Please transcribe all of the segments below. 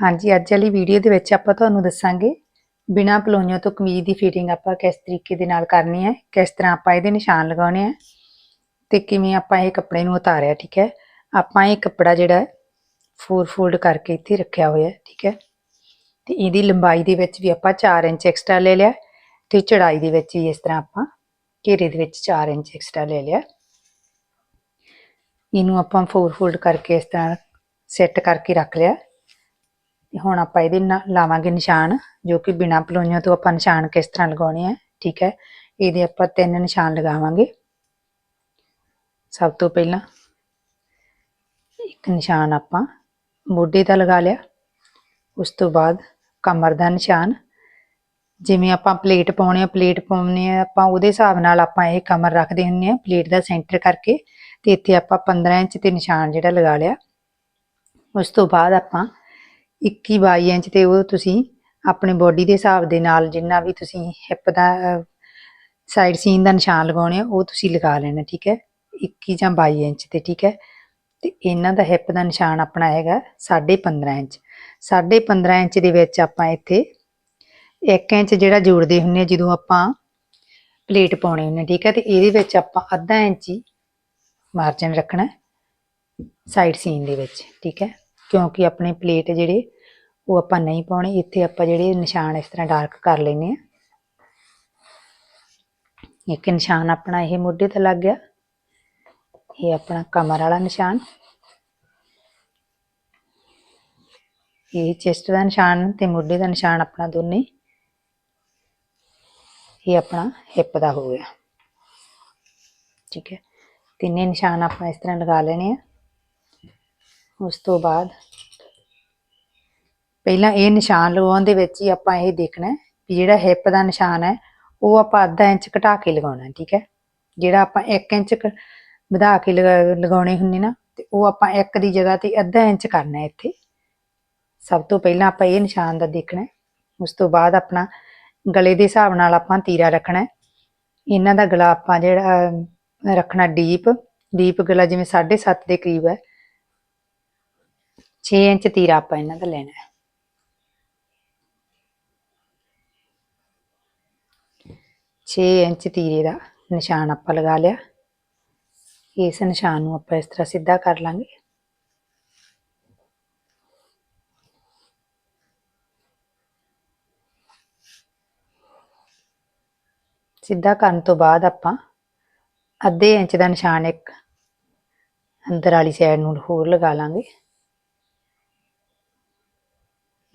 ਹਾਂਜੀ, ਅੱਜ ਵਾਲੀ ਵੀਡੀਓ ਦੇ ਵਿੱਚ ਆਪਾਂ ਤੁਹਾਨੂੰ ਦੱਸਾਂਗੇ ਬਿਨਾ ਪਲੋਈਆਂ ਤੋਂ ਕਮੀਜ਼ ਦੀ ਫਿਟਿੰਗ ਆਪਾਂ ਕਿਸ ਤਰੀਕੇ ਦੇ ਨਾਲ ਕਰਨੀ ਹੈ, ਕਿਸ ਤਰ੍ਹਾਂ ਆਪਾਂ ਇਹਦੇ ਨਿਸ਼ਾਨ ਲਗਾਉਣੇ ਆ ਤੇ ਕਿਵੇਂ ਆਪਾਂ ਇਹ ਕੱਪੜੇ ਨੂੰ ਉਤਾਰਿਆ, ਠੀਕ ਹੈ? ਆਪਾਂ ਇਹ ਕੱਪੜਾ ਜਿਹੜਾ ਫੋਰ ਫੋਲਡ ਕਰਕੇ ਇੱਥੇ ਰੱਖਿਆ ਹੋਇਆ ਠੀਕ ਹੈ? ਤੇ ਇਹਦੀ ਲੰਬਾਈ ਦੇ ਵਿੱਚ ਵੀ ਆਪਾਂ 4 ਇੰਚ ਐਕਸਟਰਾ ਲੈ ਲਿਆ ਤੇ ਚੜਾਈ ਦੇ ਵਿੱਚ ਵੀ ਇਸ ਤਰ੍ਹਾਂ ਆਪਾਂ ਘੇਰੇ ਦੇ ਵਿੱਚ 4 ਇੰਚ ਐਕਸਟਰਾ ਲੈ ਲਿਆ ਇਹਨੂੰ ਆਪਾਂ ਫੋਰ ਫੋਲਡ ਕਰਕੇ ਇਸ ਤਰ੍ਹਾਂ ਸੈੱਟ ਕਰਕੇ ਰੱਖ ਲਿਆ ਤੇ ਹੁਣ ਆਪਾਂ ਇਹਦੇ ਨਾਲ ਲਾਵਾਂਗੇ ਨਿਸ਼ਾਨ, ਜੋ ਕਿ ਬਿਨਾ ਪਲੋਈਆਂ ਤੋਂ ਆਪਾਂ ਨਿਸ਼ਾਨ ਕਿਸ ਤਰ੍ਹਾਂ ਲਗਾਉਣੇ ਆ, ਠੀਕ ਹੈ? ਇਹਦੇ ਆਪਾਂ ਤਿੰਨ ਨਿਸ਼ਾਨ ਲਗਾਵਾਂਗੇ। ਸਭ ਤੋਂ ਪਹਿਲਾਂ ਇੱਕ ਨਿਸ਼ਾਨ ਆਪਾਂ ਮੋਢੇ ਦਾ ਲਗਾ ਲਿਆ। ਉਸ ਤੋਂ ਬਾਅਦ ਕਮਰ ਦਾ ਨਿਸ਼ਾਨ। ਜਿਵੇਂ ਆਪਾਂ ਪਲੇਟ ਪਾਉਣੇ ਆ, ਪਲੇਟ ਪਾਉਣੇ ਆ, ਆਪਾਂ ਉਹਦੇ ਹਿਸਾਬ ਨਾਲ ਆਪਾਂ ਇਹ ਕਮਰ ਰੱਖਦੇ ਹੁੰਨੇ ਆ, ਪਲੇਟ ਦਾ ਸੈਂਟਰ ਕਰਕੇ। ਤੇ ਇੱਥੇ ਆਪਾਂ 15 ਇੰਚ ਤੇ ਨਿਸ਼ਾਨ ਜਿਹੜਾ ਲਗਾ ਲਿਆ। ਉਸ ਤੋਂ ਬਾਅਦ ਆਪਾਂ 21 22 ਇੰਚ ਤੇ ਉਹ ਤੁਸੀਂ ਆਪਣੇ ਬੋਡੀ ਦੇ ਹਿਸਾਬ ਦੇ ਨਾਲ ਜਿੰਨਾ ਵੀ ਤੁਸੀਂ ਹਿੱਪ ਦਾ ਸਾਈਡ ਸੀਨ ਦਾ ਨਿਸ਼ਾਨ ਲਗਾਉਣੇ ਆ, ਉਹ ਤੁਸੀਂ ਲਗਾ ਲੈਣਾ, ਠੀਕ ਹੈ? 21 ਜਾਂ 22 ਇੰਚ ਤੇ, ਠੀਕ ਹੈ? ਤੇ ਇਹਨਾਂ ਦਾ ਹਿੱਪ ਦਾ ਨਿਸ਼ਾਨ ਆਪਣਾ ਹੈਗਾ 15.5 ਇੰਚ। 15.5 ਇੰਚ ਦੇ ਵਿੱਚ ਆਪਾਂ ਇੱਥੇ 1 ਇੰਚ ਜਿਹੜਾ ਜੋੜਦੇ ਹੁੰਨੇ ਆ, ਜਦੋਂ ਆਪਾਂ ਪਲੇਟ ਪਾਉਣੀ ਹੁੰਨੇ ਠੀਕ ਹੈ? ਤੇ ਇਹਦੇ ਵਿੱਚ ਆਪਾਂ ਅੱਧਾ ਇੰਚ ਹੀ ਮਾਰਜਨ ਰੱਖਣਾ ਸਾਈਡ ਸੀਨ ਦੇ ਵਿੱਚ, ਠੀਕ ਹੈ? ਕਿਉਂਕਿ ਆਪਣੇ ਪਲੇਟ ਜਿਹੜੇ ਉਹ ਆਪਾਂ ਨਹੀਂ ਪਾਉਣੇ, ਇੱਥੇ ਆਪਾਂ ਜਿਹੜੇ ਨਿਸ਼ਾਨ ਇਸ ਤਰ੍ਹਾਂ ਡਾਰਕ ਕਰ ਲੈਨੇ ਆ ਇੱਕ ਨਿਸ਼ਾਨ ਆਪਣਾ ਇਹ ਮੋਢੇ ਤੇ ਲੱਗ ਗਿਆ। ਇਹ ਆਪਣਾ ਕਮਰ ਵਾਲਾ ਨਿਸ਼ਾਨ। ਇਹ ਚੈਸਟ ਦਾ ਨਿਸ਼ਾਨ ਤੇ ਮੋਢੇ ਦਾ ਨਿਸ਼ਾਨ ਆਪਣਾ ਦੋਨੇ। ਇਹ ਆਪਣਾ ਹਿੱਪ ਦਾ ਹੋ ਗਿਆ। ਠੀਕ ਹੈ। ਤਿੰਨੇ ਨਿਸ਼ਾਨ ਆਪਾਂ ਇਸ ਤਰ੍ਹਾਂ ਲਗਾ ਲੈਣੇ ਆ। ਉਸ ਤੋਂ ਬਾਅਦ ਪਹਿਲਾਂ ਇਹ ਨਿਸ਼ਾਨ ਲਗਾਉਣ ਦੇ ਵਿੱਚ ਹੀ ਆਪਾਂ ਇਹ ਦੇਖਣਾ ਵੀ ਜਿਹੜਾ ਹਿੱਪ ਦਾ ਨਿਸ਼ਾਨ ਹੈ, ਉਹ ਆਪਾਂ ਅੱਧਾ ਇੰਚ ਘਟਾ ਕੇ ਲਗਾਉਣਾ ਠੀਕ ਹੈ? ਜਿਹੜਾ ਆਪਾਂ 1 ਇੰਚ ਵਧਾ ਕੇ ਲਗਾ- ਲਗਾਉਣੇ ਹੁੰਦੇ ਨਾ, ਤੇ ਉਹ ਆਪਾਂ 1 ਦੀ ਜਗ੍ਹਾ ਤੇ ਅੱਧਾ ਇੰਚ ਕਰਨਾ ਇੱਥੇ। ਸਭ ਤੋਂ ਪਹਿਲਾਂ ਆਪਾਂ ਇਹ ਨਿਸ਼ਾਨ ਦਾ ਦੇਖਣਾ ਉਸ ਤੋਂ ਬਾਅਦ ਆਪਣਾ ਗਲੇ ਦੇ ਹਿਸਾਬ ਨਾਲ ਆਪਾਂ ਤੀਰਾ ਰੱਖਣਾ ਇਹਨਾਂ ਦਾ ਗਲਾ ਆਪਾਂ ਜਿਹੜਾ ਰੱਖਣਾ ਡੀਪ ਡੀਪ ਗਲਾ ਜਿਵੇਂ 7.5 ਦੇ ਕਰੀਬ ਹੈ। 6 ਇੰਚ ਤੀਰਾ ਆਪਾਂ ਇਹਨਾਂ ਦਾ ਲੈਣਾ ਹੈ। ਛੇ ਇੰਚ ਤੀਰੇ ਦਾ ਨਿਸ਼ਾਨ ਆਪਾਂ ਲਗਾ ਲਿਆ। ਇਸ ਨਿਸ਼ਾਨ ਨੂੰ ਆਪਾਂ ਇਸ ਤਰ੍ਹਾਂ ਸਿੱਧਾ ਕਰ ਲਾਂਗੇ। ਸਿੱਧਾ ਕਰਨ ਤੋਂ ਬਾਅਦ ਆਪਾਂ ਅੱਧੇ ਇੰਚ ਦਾ ਨਿਸ਼ਾਨ ਇੱਕ ਅੰਦਰ ਵਾਲੀ ਸਾਈਡ ਨੂੰ ਹੋਰ ਲਗਾ ਲਾਂਗੇ।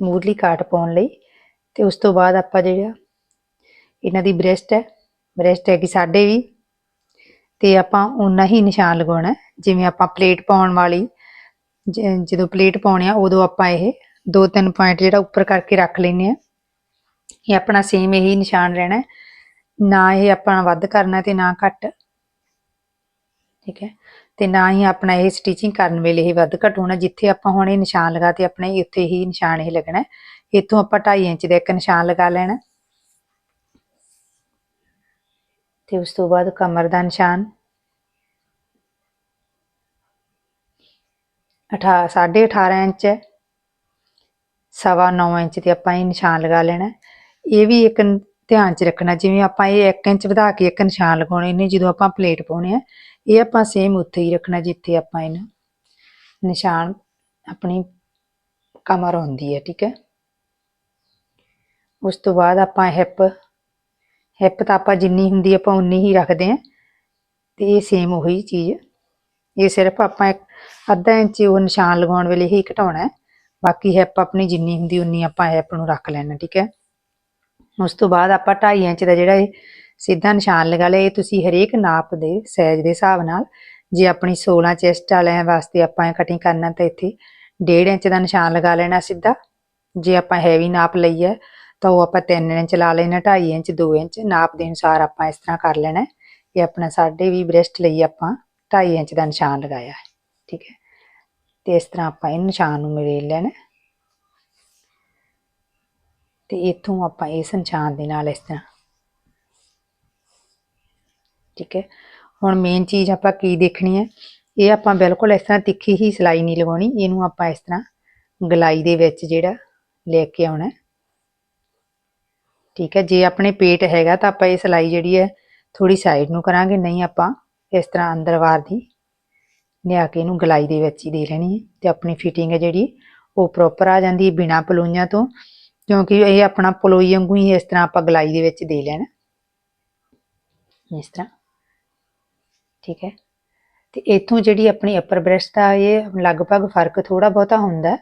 ਮੂਰਲੀ ਕਾਟ ਪਾਉਣ ਲਈ ਤੇ ਉਸ ਤੋਂ ਬਾਅਦ ਆਪਾਂ ਜਿਹੜਾ ਇਹਨਾਂ ਦੀ ਬ੍ਰੈਸਟ ਹੈ ਬ੍ਰੈਸਟ ਹੈ ਕਿ ਸਾਡੇ ਵੀ ਤੇ ਆਪਾਂ ਉਨਾ ਹੀ ਨਿਸ਼ਾਨ ਲਗਾਉਣਾ ਜਿਵੇਂ ਆਪਾਂ ਪਲੇਟ ਪਾਉਣ ਵਾਲੀ, ਜ- ਜਦੋਂ ਪਲੇਟ ਪਾਉਣੇ ਆ, ਉਦੋਂ ਆਪਾਂ ਇਹ ਦੋ ਤਿੰਨ ਪੁਆਇੰਟ ਜਿਹੜਾ ਉੱਪਰ ਕਰਕੇ ਰੱਖ ਲੈਨੇ ਆ ਇਹ ਆਪਣਾ ਸੇਮ ਇਹੀ ਨਿਸ਼ਾਨ ਰਹਿਣਾ ਨਾ ਇਹ ਆਪਾਂ ਵੱਧ ਕਰਨਾ ਤੇ ਨਾ ਘੱਟ। ਠੀਕ ਹੈ। ਤੇ ਨਾ ਹੀ ਆਪਣਾ ਇਹ ਸਟਿਚਿੰਗ ਕਰਨ ਵੇਲੇ ਇਹ ਵੱਧ ਘੱਟ ਹੋਣਾ, ਜਿੱਥੇ ਆਪਾਂ ਹੁਣ ਇਹ ਨਿਸ਼ਾਨ ਲਗਾ ਲਗਾਤੇ ਆਪਣੇ ਉੱਥੇ ਹੀ ਨਿਸ਼ਾਨ ਇਹ ਲੱਗਣਾ ਇੱਥੋਂ ਆਪਾਂ 2.5 ਇੰਚ ਦਾ ਇੱਕ ਨਿਸ਼ਾਨ ਲਗਾ ਲੈਣਾ ਤੇ ਉਸ ਤੋਂ ਬਾਅਦ ਕਮਰ ਦਾ ਨਿਸ਼ਾਨ। 18 18.5 ਇੰਚ ਹੈ। ਸਵਾ 9 ਇੰਚ ਤੇ ਆਪਾਂ ਇਹ ਨਿਸ਼ਾਨ ਲਗਾ ਲੈਣਾ ਇਹ ਵੀ ਇੱਕ ਧਿਆਨ ਚ ਰੱਖਣਾ, ਜਿਵੇਂ ਆਪਾਂ ਇਹ 1 ਇੰਚ ਵਧਾ ਕੇ ਇੱਕ ਨਿਸ਼ਾਨ ਲਗਾਉਣੇ ਨੇ, ਜਦੋਂ ਆਪਾਂ ਪਲੇਟ ਪਾਉਣੇ ਆ, ਇਹ ਆਪਾਂ ਸੇਮ ਉੱਥੇ ਹੀ ਰੱਖਣਾ ਜਿੱਥੇ ਆਪਾਂ ਇਹਨੂੰ ਨਿਸ਼ਾਨ ਆਪਣੀ ਕਮਰ ਹੁੰਦੀ ਹੈ, ਠੀਕ ਹੈ? ਉਸ ਤੋਂ ਬਾਅਦ ਆਪਾਂ ਹਿੱਪ ਹਿੱਪ ਤਾਂ ਆਪਾਂ ਜਿੰਨੀ ਹੁੰਦੀ ਆਪਾਂ ਉਨੀ ਹੀ ਰੱਖਦੇ ਹਾਂ, ਤੇ ਇਹ ਸੇਮ ਉਹੀ ਚੀਜ਼ ਇਹ ਸਿਰਫ ਆਪਾਂ ਇੱਕ ਅੱਧਾ ਇੰਚ ਉਹ ਨਿਸ਼ਾਨ ਲਗਾਉਣ ਵੇਲੇ ਹੀ ਘਟਾਉਣਾ ਹੈ, ਬਾਕੀ ਹਿੱਪ ਆਪਣੀ ਜਿੰਨੀ ਹੁੰਦੀ ਉਨੀ ਆਪਾਂ ਹਿੱਪ ਨੂੰ ਰੱਖ ਲੈਣਾ, ਠੀਕ ਹੈ? ਉਸ ਤੋਂ ਬਾਅਦ ਆਪਾਂ 2.5 ਇੰਚ ਦਾ ਜਿਹੜਾ ਇਹ ਸਿੱਧਾ ਨਿਸ਼ਾਨ ਲਗਾ ਲਿਆ, ਇਹ ਤੁਸੀਂ ਹਰੇਕ ਨਾਪ ਦੇ ਸਾਈਜ਼ ਦੇ ਹਿਸਾਬ ਨਾਲ ਜੇ ਆਪਣੀ 16 ਚੈਸਟ ਵਾਲਿਆਂ ਵਾਸਤੇ ਆਪਾਂ ਇਹ ਕਟਿੰਗ ਕਰਨਾ ਤਾਂ ਇੱਥੇ 1.5 ਇੰਚ ਦਾ ਨਿਸ਼ਾਨ ਲਗਾ ਲੈਣਾ ਸਿੱਧਾ। ਜੇ ਆਪਾਂ ਹੈਵੀ ਨਾਪ ਲਈ ਹੈ, ਤਾਂ ਉਹ ਆਪਾਂ 3 ਇੰਚ ਲਾ ਲੈਣਾ 2.5 ਇੰਚ 2 ਇੰਚ ਨਾਪ ਦੇ ਅਨੁਸਾਰ ਆਪਾਂ ਇਸ ਤਰ੍ਹਾਂ ਕਰ ਲੈਣਾ। ਹੈ। ਇਹ ਆਪਣਾ ਸਾਡੇ ਵੀ ਬ੍ਰੈਸਟ ਲਈ ਆਪਾਂ 2.5 ਇੰਚ ਦਾ ਨਿਸ਼ਾਨ ਲਗਾਇਆ ਠੀਕ ਹੈ। ਤੇ ਇਸ ਤਰ੍ਹਾਂ ਆਪਾਂ ਇਹ ਨਿਸ਼ਾਨ ਨੂੰ ਮਿਲੇ ਲੈਣਾ। ਤੇ ਇੱਥੋਂ ਆਪਾਂ ਇਸ ਨਿਸ਼ਾਨ ਦੇ ਨਾਲ ਇਸ ਤਰ੍ਹਾਂ। ਠੀਕ ਹੈ? ਹੁਣ ਮੇਨ ਚੀਜ਼ ਆਪਾਂ ਕੀ ਦੇਖਣੀ ਹੈ? ਇਹ ਆਪਾਂ ਬਿਲਕੁਲ ਇਸ ਤਰ੍ਹਾਂ ਤਿੱਖੀ ਹੀ ਸਿਲਾਈ ਨਹੀਂ ਲਗਾਉਣੀ। ਇਹਨੂੰ ਆਪਾਂ ਇਸ ਤਰ੍ਹਾਂ ਗਲਾਈ ਦੇ ਵਿੱਚ ਜਿਹੜਾ ਲੈ ਕੇ ਆਉਣਾ ਠੀਕ ਹੈ? ਜੇ ਆਪਣੇ ਪੇਟ ਹੈਗਾ ਤਾਂ ਆਪਾਂ ਇਹ ਸਿਲਾਈ ਜਿਹੜੀ ਹੈ ਥੋੜੀ ਸਾਈਡ ਨੂੰ ਕਰਾਂਗੇ। ਨਹੀਂ ਆਪਾਂ ਇਸ ਤਰ੍ਹਾਂ ਅੰਦਰ ਵਾਰ ਦੀ ਲਿਆ ਕੇ ਇਹਨੂੰ ਗਲਾਈ ਦੇ ਵਿੱਚ ਹੀ ਦੇ ਲੈਣੀ ਹੈ। ਤੇ ਆਪਣੀ ਫਿਟਿੰਗ ਹੈ ਜਿਹੜੀ, ਉਹ ਪ੍ਰੋਪਰ ਆ ਜਾਂਦੀ ਹੈ ਬਿਨਾ ਪਲੋਈਆਂ ਤੋਂ। ਕਿਉਂਕਿ ਇਹ ਆਪਣਾ ਪਲੋਈ ਵਾਂਗੂ ਹੀ ਇਸ ਤਰ੍ਹਾਂ ਆਪਾਂ ਗਲਾਈ ਦੇ ਵਿੱਚ ਦੇ ਲੈਣਾ। ਇਸ ਤਰ੍ਹਾਂ। ਠੀਕ ਹੈ। ਤੇ ਇੱਥੋਂ ਜਿਹੜੀ ਆਪਣੀ ਅਪਰ ਬ੍ਰੈਸਟ ਦਾ ਇਹ ਲਗਭਗ ਫ਼ਰਕ ਥੋੜਾ ਬਹੁਤਾ ਹੁੰਦਾ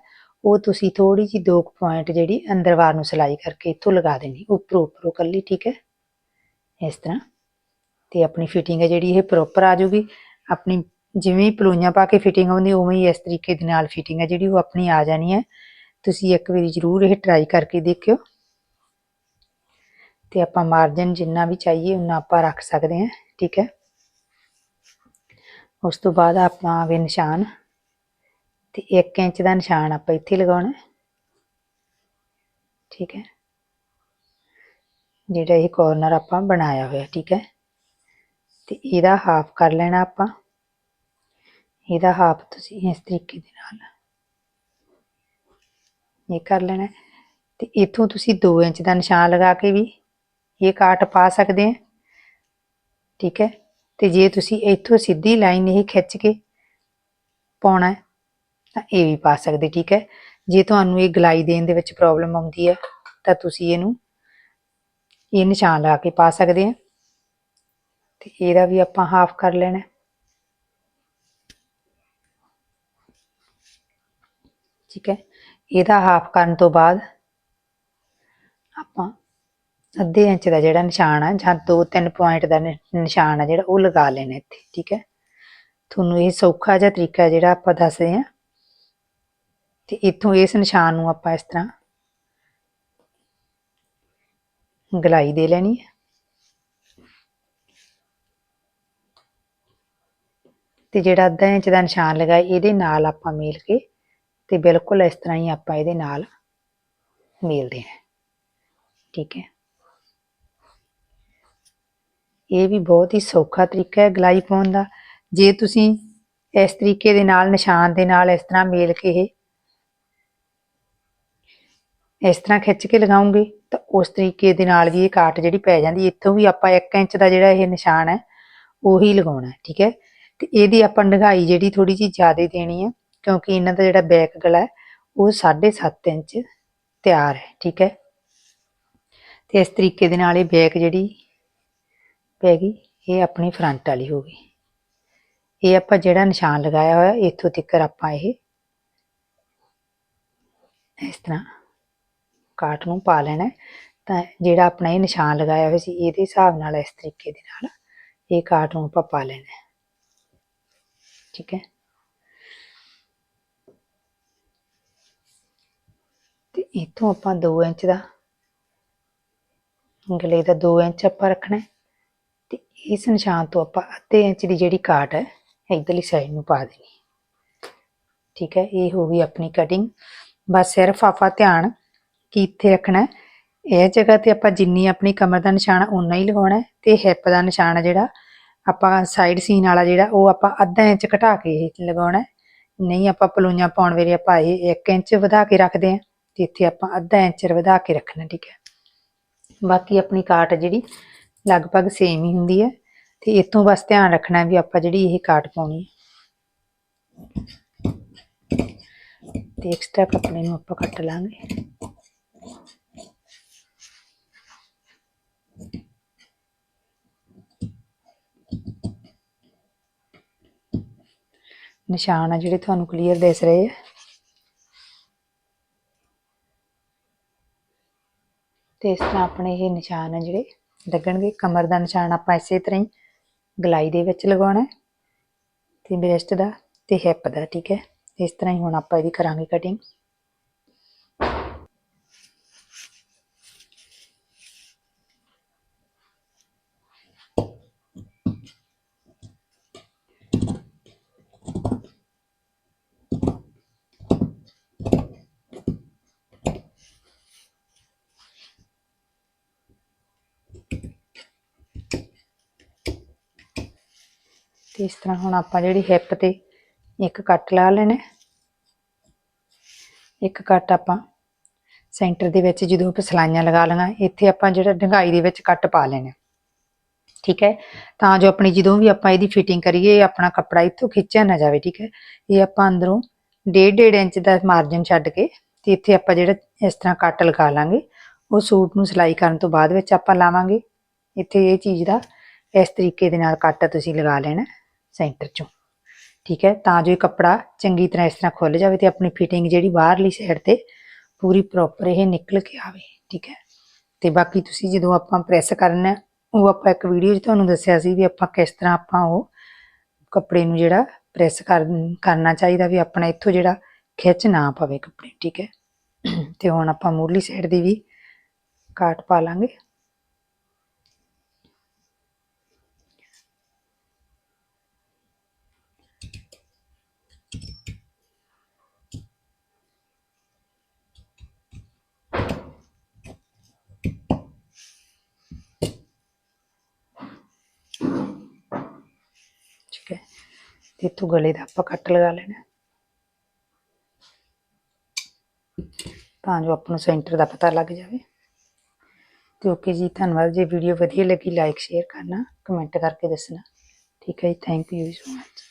ਉਹ ਤੁਸੀਂ ਥੋੜੀ ਜਿਹੀ ਦੋ ਪੁਆਇੰਟ ਜਿਹੜੀ ਅੰਦਰ ਵਾਰ ਨੂੰ ਸਿਲਾਈ ਕਰਕੇ ਇੱਥੋਂ ਲਗਾ ਦੇਣੀ, ਉੱਪਰੋਂ ਉੱਪਰੋਂ ਕੱਲੀ ਠੀਕ ਹੈ। ਇਸ ਤਰ੍ਹਾਂ। ਤੇ ਆਪਣੀ ਫਿਟਿੰਗ ਹੈ ਜਿਹੜੀ, ਇਹ ਪ੍ਰੋਪਰ ਆ ਜੂਗੀ ਆਪਣੀ ਜਿਵੇਂ ਹੀ ਪਲੋਈਆਂ ਪਾ ਕੇ ਫਿਟਿੰਗ ਆਉਂਦੀ, ਉਵੇਂ ਹੀ ਇਸ ਤਰੀਕੇ ਦੇ ਨਾਲ ਫਿਟਿੰਗ ਹੈ ਜਿਹੜੀ, ਉਹ ਆਪਣੀ ਆ ਜਾਣੀ ਹੈ। ਤੁਸੀਂ ਇੱਕ ਵਾਰੀ ਜ਼ਰੂਰ ਇਹ ਟਰਾਈ ਕਰਕੇ ਦੇਖਿਓ। ਤੇ ਆਪਾਂ ਮਾਰਜਨ ਜਿੰਨਾ ਵੀ ਚਾਹੀਏ ਉਨਾ ਆਪਾਂ ਰੱਖ ਸਕਦੇ ਹਾਂ, ਠੀਕ ਹੈ। ਉਸ ਤੋਂ ਬਾਅਦ ਆਪਾਂ ਵੀ ਨਿਸ਼ਾਨ। ਤੇ 1 ਇੰਚ ਦਾ ਨਿਸ਼ਾਨ ਆਪਾਂ ਇੱਥੇ ਲਗਾਉਣਾ ਠੀਕ ਹੈ। ਜਿਹੜਾ ਇਹ ਕੋਰਨਰ ਆਪਾਂ ਬਣਾਇਆ ਹੋਇਆ, ਠੀਕ ਹੈ। ਤੇ ਇਹਦਾ ਹਾਫ ਕਰ ਲੈਣਾ ਆਪਾਂ। ਇਹਦਾ ਹਾਫ ਤੁਸੀਂ ਇਸ ਤਰੀਕੇ ਦੇ ਨਾਲ ਇਹ ਕਰ ਲੈਣਾ ਹੈ। ਤੇ ਇੱਥੋਂ ਤੁਸੀਂ 2 ਇੰਚ ਦਾ ਨਿਸ਼ਾਨ ਲਗਾ ਕੇ ਵੀ ਇਹ ਕਾਟ ਪਾ ਸਕਦੇ ਆ। ਠੀਕ ਹੈ। ਤੇ ਜੇ ਤੁਸੀਂ ਇੱਥੋਂ ਸਿੱਧੀ ਲਾਈਨ ਇਹ ਖਿੱਚ ਕੇ ਪਾਉਣਾ ਹੈ, ਤਾਂ ਇਹ ਵੀ ਪਾ ਸਕਦੇ, ਠੀਕ ਹੈ। ਜੇ ਤੁਹਾਨੂੰ ਇਹ ਗਲਾਈ ਦੇਣ ਦੇ ਵਿੱਚ ਪ੍ਰੋਬਲਮ ਆਉਂਦੀ ਹੈ, ਤਾਂ ਤੁਸੀਂ ਇਹਨੂੰ ਇਹ ਨਿਸ਼ਾਨ ਲਗਾ ਕੇ ਪਾ ਸਕਦੇ ਆ। ਤੇ ਇਹਦਾ ਵੀ ਆਪਾਂ ਹਾਫ ਕਰ ਲੈਣਾ ਠੀਕ ਹੈ। ਇਹਦਾ ਹਾਫ ਕਰਨ ਤੋਂ ਬਾਅਦ ਆਪਾਂ ਅੱਧੇ ਇੰਚ ਦਾ ਜਿਹੜਾ ਨਿਸ਼ਾਨ ਆ, ਜਾਂ 2-3 ਪੁਆਇੰਟ ਦਾ ਨਿ- ਨਿਸ਼ਾਨ ਆ ਜਿਹੜਾ ਉਹ ਲਗਾ ਲੈਣਾ ਇੱਥੇ, ਠੀਕ ਹੈ? ਤੁਹਾਨੂੰ ਇਹ ਸੌਖਾ ਜਿਹਾ ਤਰੀਕਾ ਜਿਹੜਾ ਆਪਾਂ ਦੱਸਦੇ ਆ ਤੇ ਇੱਥੋਂ ਇਸ ਨਿਸ਼ਾਨ ਨੂੰ ਆਪਾਂ ਇਸ ਤਰ੍ਹਾਂ ਗਲਾਈ ਦੇ ਲੈਣੀ ਹੈ। ਤੇ ਜਿਹੜਾ ਅੱਧਾ ਇੰਚ ਦਾ ਨਿਸ਼ਾਨ ਲਗਾਇਆ, ਇਹਦੇ ਨਾਲ ਆਪਾਂ ਮੇਲ ਕੇ ਤੇ ਬਿਲਕੁਲ ਇਸ ਤਰ੍ਹਾਂ ਹੀ ਆਪਾਂ ਇਹਦੇ ਨਾਲ ਮੇਲ ਦੇਣਾ ਠੀਕ ਹੈ। ਇਹ ਵੀ ਬਹੁਤ ਹੀ ਸੌਖਾ ਤਰੀਕਾ ਹੈ ਗਲਾਈ ਪਾਉਣ ਦਾ। ਜੇ ਤੁਸੀਂ ਇਸ ਤਰੀਕੇ ਦੇ ਨਾਲ, ਨਿਸ਼ਾਨ ਦੇ ਨਾਲ ਇਸ ਤਰ੍ਹਾਂ ਮੇਲ ਕੇ ਇਹ ਇਸ ਤਰ੍ਹਾਂ ਖਿੱਚ ਕੇ ਲਗਾਉਂਗੇ ਤਾਂ ਉਸ ਤਰੀਕੇ ਦੇ ਨਾਲ ਵੀ ਇਹ ਕਾਟ ਜਿਹੜੀ ਪੈ ਜਾਂਦੀ, ਇੱਥੋਂ ਵੀ ਆਪਾਂ 1 ਇੰਚ ਦਾ ਜਿਹੜਾ ਇਹ ਨਿਸ਼ਾਨ ਹੈ, ਉਹੀ ਲਗਾਉਣਾ ਠੀਕ ਹੈ। ਤੇ ਇਹਦੀ ਆਪਾਂ ਡੰਗਾਈ ਜਿਹੜੀ ਥੋੜੀ ਜਿਹੀ ਜ਼ਿਆਦਾ ਦੇਣੀ ਹੈ ਕਿਉਂਕਿ ਇਹਨਾਂ ਦਾ ਜਿਹੜਾ ਬੈਕ ਗਲਾ ਹੈ, ਉਹ 7.5 ਇੰਚ ਤਿਆਰ ਹੈ, ਠੀਕ ਹੈ? ਤੇ ਇਸ ਤਰੀਕੇ ਦੇ ਨਾਲ ਇਹ ਬੈਕ ਜਿਹੜੀ ਪੈ ਗਈ, ਇਹ ਆਪਣੀ ਫਰੰਟ ਵਾਲੀ ਹੋ ਗਈ। ਇਹ ਆਪਾਂ ਜਿਹੜਾ ਨਿਸ਼ਾਨ ਲਗਾਇਆ ਹੋਇਆ, ਇੱਥੋਂ ਤੱਕ ਆਪਾਂ ਇਹ ਇਸ ਤਰ੍ਹਾਂ ਕਾਟ ਨੂੰ ਪਾ ਲੈਣਾ ਤਾਂ ਜਿਹੜਾ ਆਪਣਾ ਇਹ ਨਿਸ਼ਾਨ ਲਗਾਇਆ ਹੋਇਆ ਸੀ, ਇਹਦੇ ਹਿਸਾਬ ਨਾਲ ਇਸ ਤਰੀਕੇ ਦੇ ਨਾਲ ਇਹ ਕਾਟ ਨੂੰ ਆਪਾਂ ਪਾ ਲੈਣਾ ਠੀਕ ਹੈ? ਇੱਥੋਂ ਆਪਾਂ 2 ਇੰਚ ਦਾ ਗਲੇ ਦਾ 2 ਇੰਚ ਆਪਾਂ ਰੱਖਣਾ ਹੈ ਤੇ ਇਸ ਨਿਸ਼ਾਨ ਤੋਂ ਆਪਾਂ ਅੱਧੇ ਇੰਚ ਦੀ ਜਿਹੜੀ ਕਾਟ ਹੈ ਇਧਰਲੀ ਸਾਈਡ ਨੂੰ ਪਾ ਦੇਣੀ ਠੀਕ ਹੈ, ਇਹ ਹੋ ਗਈ ਆਪਣੀ ਕਟਿੰਗ ਬਸ ਸਿਰਫ ਆਪਾਂ ਧਿਆਨ ਕਿ ਇੱਥੇ ਰੱਖਣਾ ਇਹ ਜਗ੍ਹਾ ਤੇ ਆਪਾਂ ਜਿੰਨੀ ਆਪਣੀ ਕਮਰ ਦਾ ਨਿਸ਼ਾਨ ਉਨਾ ਹੀ ਲਗਾਉਣਾ ਹੈ ਤੇ ਹਿੱਪ ਦਾ ਨਿਸ਼ਾਨ ਜਿਹੜਾ, ਆਪਾਂ ਸਾਈਡ ਸੀਨ ਵਾਲਾ ਜਿਹੜਾ, ਉਹ ਆਪਾਂ ਅੱਧਾ ਇੰਚ ਘਟਾ ਕੇ ਇਹ ਲਗਾਉਣਾ ਨਹੀਂ ਆਪਾਂ ਪਲੋਈਆਂ ਪਾਉਣ ਵੇਲੇ ਆਪਾਂ ਇਹ 1 ਇੰਚ ਵਧਾ ਕੇ ਰੱਖਦੇ ਹਾਂ। ਤੇ ਇੱਥੇ ਆਪਾਂ ਅੱਧਾ ਇੰਚ ਵਧਾ ਕੇ ਰੱਖਣਾ, ਠੀਕ ਹੈ? ਬਾਕੀ ਆਪਣੀ ਕਾਟ ਜਿਹੜੀ ਲਗਭਗ ਸੇਮ ਹੀ ਹੁੰਦੀ ਹੈ ਤੇ ਇੱਥੋਂ ਬਸ ਧਿਆਨ ਰੱਖਣਾ ਵੀ ਆਪਾਂ ਜਿਹੜੀ ਇਹ ਕਾਟ ਪਾਉਣੀ ਹੈ। ਤੇ ਐਕਸਟਰਾ ਕੱਪੜੇ ਨੂੰ ਆਪਾਂ ਕੱਟ ਲਾਂਗੇ। ਨਿਸ਼ਾਨ ਆ ਜਿਹੜੇ ਤੁਹਾਨੂੰ ਕਲੀਅਰ ਦਿਸ ਰਹੇ ਆ। ਤੇ ਇਸ ਤਰ੍ਹਾਂ ਆਪਣੇ ਇਹ ਨਿਸ਼ਾਨ ਆ ਜਿਹੜੇ ਲੱਗਣਗੇ, ਕਮਰ ਦਾ ਨਿਸ਼ਾਨ ਆਪਾਂ ਇਸੇ ਤਰ੍ਹਾਂ ਹੀ ਗਲਾਈ ਦੇ ਵਿੱਚ ਲਗਾਉਣਾ ਹੈ ਤੇ ਬ੍ਰੈਸਟ ਦਾ ਤੇ ਹਿੱਪ ਦਾ, ਠੀਕ ਹੈ। ਇਸ ਤਰ੍ਹਾਂ ਹੀ ਹੁਣ ਆਪਾਂ ਇਹਦੀ ਕਰਾਂਗੇ ਕਟਿੰਗ ਤੇ ਇਸ ਤਰ੍ਹਾਂ ਹੁਣ ਆਪਾਂ ਜਿਹੜੀ ਹਿੱਪ ਤੇ ਇੱਕ ਕੱਟ ਲਾ ਲੈਣਾ ਇੱਕ ਕੱਟ ਆਪਾਂ ਸੈਂਟਰ ਦੇ ਵਿੱਚ ਜਦੋਂ ਆਪਾਂ ਸਲਾਈਆਂ ਲਗਾ ਲਈਆਂ, ਇੱਥੇ ਆਪਾਂ ਜਿਹੜਾ ਡੰਗਾਈ ਦੇ ਵਿੱਚ ਕੱਟ ਪਾ ਲੈਣਾ ਠੀਕ ਹੈ? ਤਾਂ ਜੋ ਆਪਣੀ ਜਦੋਂ ਵੀ ਆਪਾਂ ਇਹਦੀ ਫਿਟਿੰਗ ਕਰੀਏ, ਆਪਣਾ ਕੱਪੜਾ ਇੱਥੋਂ ਖਿੱਚਿਆ ਨਾ ਜਾਵੇ, ਠੀਕ ਹੈ? ਇਹ ਆਪਾਂ ਅੰਦਰੋਂ ਡੇਢ ਡੇਢ ਇੰਚ ਦਾ ਮਾਰਜਨ ਛੱਡ ਕੇ ਤੇ ਇੱਥੇ ਆਪਾਂ ਜਿਹੜਾ ਇਸ ਤਰ੍ਹਾਂ ਕੱਟ ਲਗਾ ਲਾਂਗੇ, ਉਹ ਸੂਟ ਨੂੰ ਸਿਲਾਈ ਕਰਨ ਤੋਂ ਬਾਅਦ ਵਿੱਚ ਆਪਾਂ ਲਾਵਾਂਗੇ। ਇੱਥੇ ਇਹ ਚੀਜ਼ ਦਾ ਇਸ ਤਰੀਕੇ ਦੇ ਨਾਲ ਕੱਟ ਤੁਸੀਂ ਲਗਾ ਲੈਣਾ ਸੈਂਟਰ ਚੋਂ। ਠੀਕ ਹੈ, ਤਾਂ ਜੋ ਇਹ ਕੱਪੜਾ ਚੰਗੀ ਤਰ੍ਹਾਂ ਇਸ ਤਰ੍ਹਾਂ ਖੁੱਲ ਜਾਵੇ ਤੇ ਆਪਣੀ ਫਿਟਿੰਗ ਜਿਹੜੀ ਬਾਹਰਲੀ ਸਾਈਡ ਤੇ ਪੂਰੀ ਪ੍ਰੋਪਰ ਇਹ ਨਿਕਲ ਕੇ ਆਵੇ। ਠੀਕ ਹੈ, ਤੇ ਬਾਕੀ ਤੁਸੀਂ ਜਦੋਂ ਆਪਾਂ ਪ੍ਰੈਸ ਕਰਨਾ, ਉਹ ਆਪਾਂ ਇੱਕ ਵੀਡੀਓ 'ਚ ਤੁਹਾਨੂੰ ਦੱਸਿਆ ਸੀ ਵੀ ਆਪਾਂ ਕਿਸ ਤਰ੍ਹਾਂ ਆਪਾਂ ਉਹ ਕੱਪੜੇ ਨੂੰ ਜਿਹੜਾ ਪ੍ਰੈਸ ਕਰ ਕਰਨਾ ਚਾਹੀਦਾ ਵੀ ਆਪਣਾ ਇੱਥੋਂ ਜਿਹੜਾ ਖਿੱਚ ਨਾ ਪਵੇ ਕੱਪੜੇ। ਠੀਕ ਹੈ, ਤੇ ਹੁਣ ਆਪਾਂ ਮੂਰਲੀ ਸਾਈਡ ਦੀ ਵੀ ਕਾਟ ਪਾ ਲਾਂਗੇ ਠੀਕ ਹੈ ਤੇ ਇੱਥੋਂ ਗਲੇ ਦਾ ਆਪਾਂ ਕੱਟ ਲਗਾ ਲੈਣਾ। ਤਾਂ ਜੋ ਆਪਾਂ ਨੂੰ ਸੈਂਟਰ ਦਾ ਪਤਾ ਲੱਗ ਜਾਵੇ। ਤੇ ਓਕੇ ਜੀ, ਧੰਨਵਾਦ ਜੇ। ਵੀਡੀਓ ਵਧੀਆ ਲੱਗੀ ਲਾਈਕ ਸ਼ੇਅਰ ਕਰਨਾ ਕਮੈਂਟ ਕਰਕੇ ਦੱਸਣਾ। ਠੀਕ ਹੈ ਜੀ ਥੈਂਕ ਯੂ ਸੋ ਮਚ